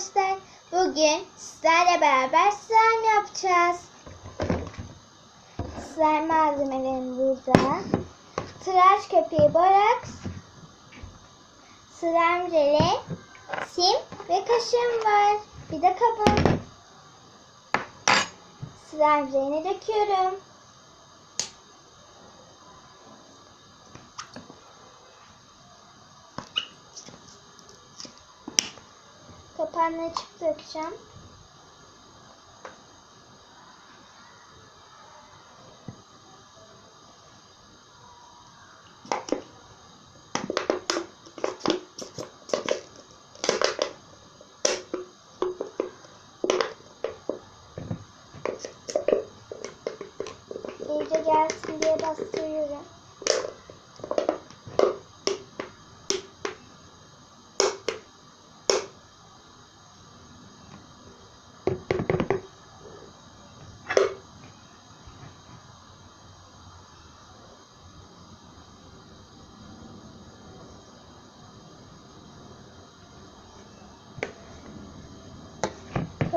arkadaşlar. Bugün sizlerle beraber slime yapacağız. Slime malzemelerim burada. Tıraş köpüğü boraks, slime jeli, sim ve kaşığım var. Bir de kabım. Slime jelini döküyorum. Kapağını açıp dökeceğim. İyice gelsin diye bastırıyorum.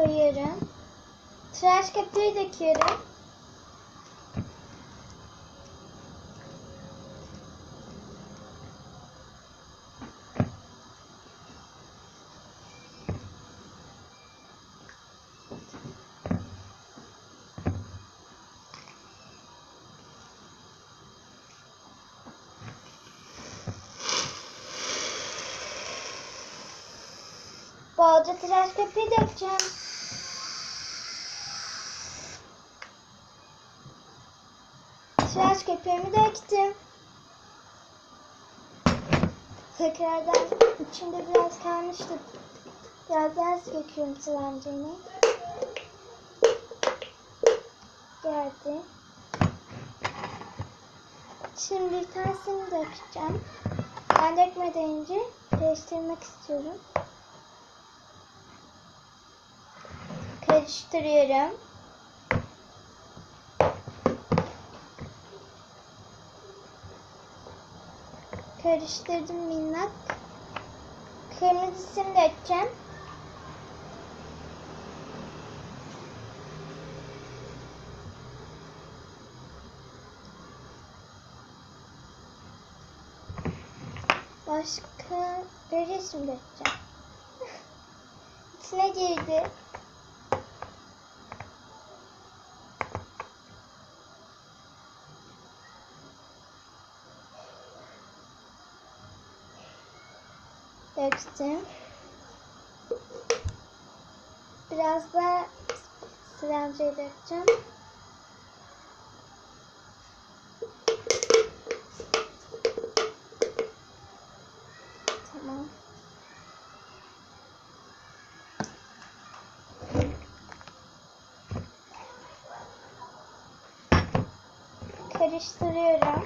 Koyuyorum. Tıraş köpüğü döküyorum. Bolca tıraş köpüğü dökeceğim. Tıraş köpüğümü döktüm. Tekrardan içinde biraz kalmıştı. Biraz daha döküyorum sıvancını. Geldi. Şimdi tersini dökeceğim. Ben dökmeden önce karıştırmak istiyorum. Karıştırıyorum. Karıştırdım minnak. Kırmızısını dökeceğim. Başka bir resim dökeceğim. İçine girdi. Döktüm. Biraz da silenceye dökeceğim. Tamam. Karıştırıyorum.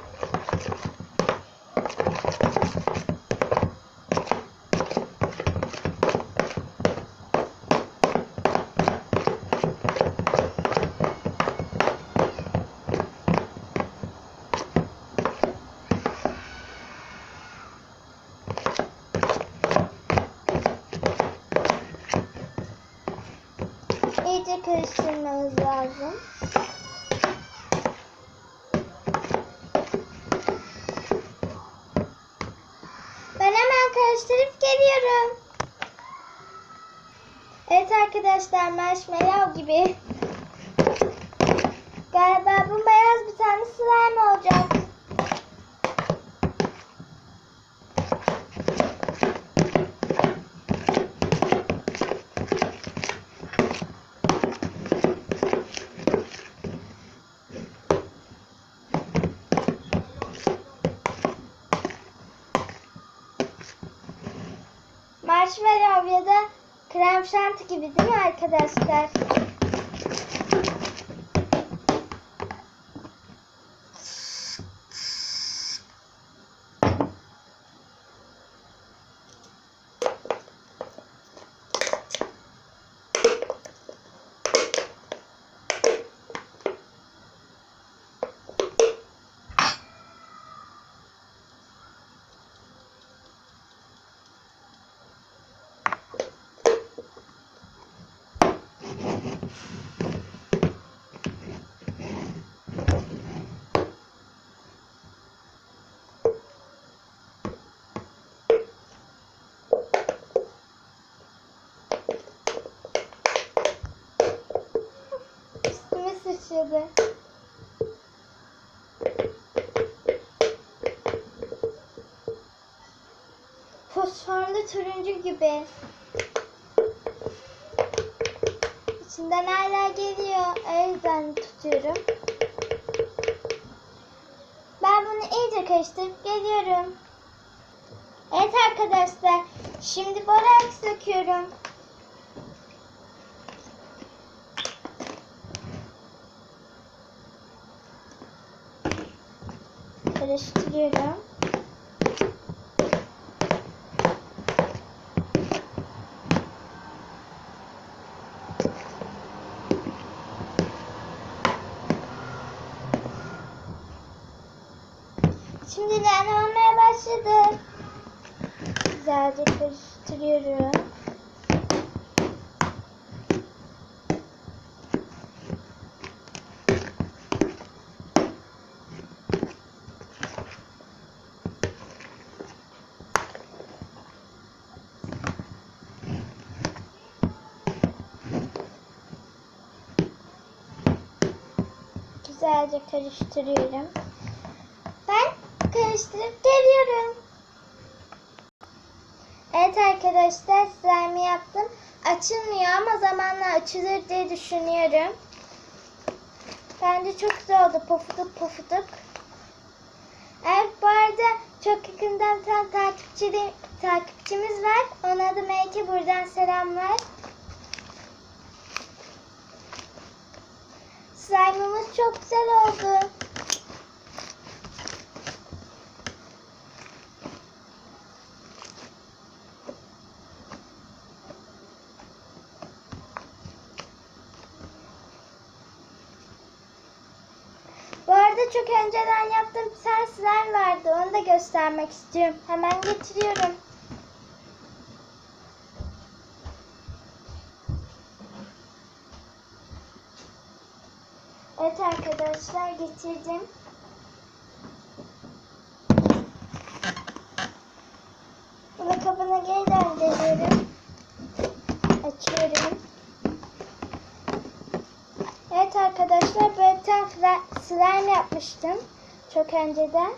İyice karıştırmamız lazım. Ben hemen karıştırıp geliyorum. Evet arkadaşlar marshmallow gibi. Galiba bu beyaz bir tane slime olacak. Marshmallow ya da krem şanti gibi değil mi arkadaşlar? Üstüme sıçradı. Fosforlu turuncu gibi. İçinden hala geliyor. O yüzden tutuyorum. Ben bunu iyice karıştırıp geliyorum. Evet arkadaşlar. Şimdi boraks döküyorum. Karıştırıyorum. Şimdi nane olmaya başladı. Güzelce karıştırıyorum. Güzelce karıştırıyorum. Karıştırıp geliyorum. Evet arkadaşlar slime yaptım. Açılmıyor ama zamanla açılır diye düşünüyorum. Bence çok güzel oldu pofuduk pofuduk. Evet bu arada çok yakından bir takipçi, takipçimiz var. Ona adı Melike buradan selamlar. Slime'ımız çok güzel oldu. Çok önceden yaptığım slime vardı. Onu da göstermek istiyorum. Hemen getiriyorum. Evet arkadaşlar getirdim. Bunu kabına geri döndürüyorum. Açıyorum. Arkadaşlar böyle tane slime yapmıştım. Çok önceden.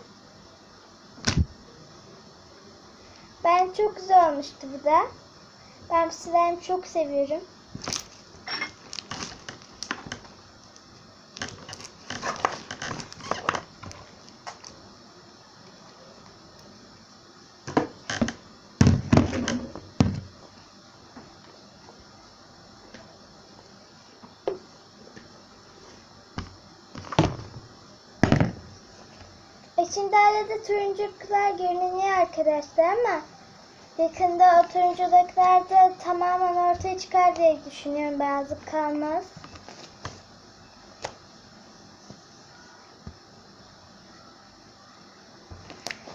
Ben çok güzel olmuştu bu da. Ben slime çok seviyorum. İçinde arada turunculuklar görünüyor arkadaşlar ama yakında o turunculuklar da tamamen ortaya çıkar diye düşünüyorum. Beyazlık kalmaz.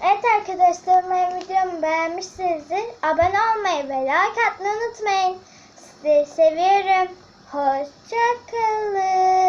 Evet arkadaşlar umarım videomu beğenmişsinizdir. Abone olmayı ve like atmayı unutmayın. Sizi seviyorum. Hoşçakalın.